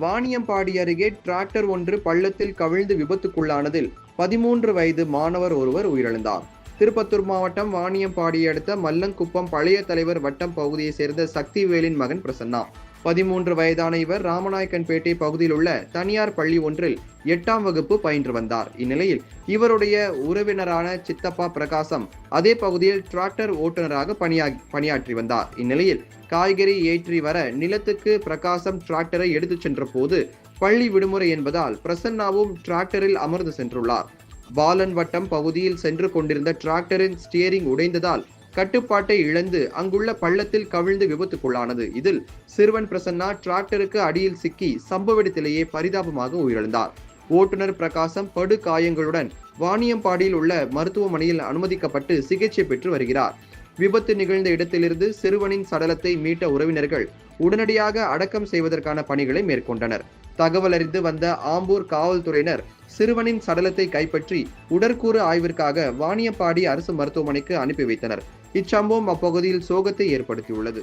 வாணியம்பாடி அருகே டிராக்டர் ஒன்று பள்ளத்தில் கவிழ்ந்து விபத்துக்குள்ளானதில் பதிமூன்று வயது மாணவர் ஒருவர் உயிரிழந்தார். திருப்பத்தூர் மாவட்டம் வாணியம்பாடியை அடுத்த மல்லங்குப்பம் பழைய தலைவர் வட்டம் பகுதியைச் சேர்ந்த சக்திவேலின் மகன் பிரசன்னா. பதிமூன்று வயதான இவர் ராமநாயக்கன்பேட்டை பகுதியில் உள்ள தனியார் பள்ளி ஒன்றில் எட்டாம் வகுப்பு பயின்று வந்தார். இந்நிலையில் இவருடைய உறவினரான சித்தப்பா பிரகாசம் அதே பகுதியில் டிராக்டர் ஓட்டுநராக பணியா பணியாற்றி வந்தார். இந்நிலையில் காய்கறி ஏற்றி வர நிலத்துக்கு பிரகாசம் டிராக்டரை எடுத்துச் சென்ற போது பள்ளி விடுமுறை என்பதால் பிரசன்னாவும் டிராக்டரில் அமர்ந்து சென்றுள்ளார். பாலன் வட்டம் பகுதியில் சென்று கொண்டிருந்த டிராக்டரின் ஸ்டியரிங் உடைந்ததால் கட்டுப்பாட்டை இழந்து அங்குள்ள பள்ளத்தில் கவிழ்ந்து விபத்துக்குள்ளானது. இதில் சிறுவன் பிரசன்னா டிராக்டருக்கு அடியில் சிக்கி சம்பவ இடத்திலேயே பரிதாபமாக உயிரிழந்தார். ஓட்டுநர் பிரகாசம் படு காயங்களுடன் வாணியம்பாடியில் உள்ள மருத்துவமனையில் அனுமதிக்கப்பட்டு சிகிச்சை பெற்று வருகிறார். விபத்து நிகழ்ந்த இடத்திலிருந்து சிறுவனின் சடலத்தை மீட்ட உறவினர்கள் உடனடியாக அடக்கம் செய்வதற்கான பணிகளை மேற்கொண்டனர். தகவல் அறிந்து வந்த ஆம்பூர் காவல்துறையினர் சிறுவனின் சடலத்தை கைப்பற்றி உடற்கூறு ஆய்விற்காக வாணியம்பாடி அரசு மருத்துவமனைக்கு அனுப்பி வைத்தனர். இச்சம்பவம் அப்பகுதியில் சோகத்தை ஏற்படுத்தியுள்ளது.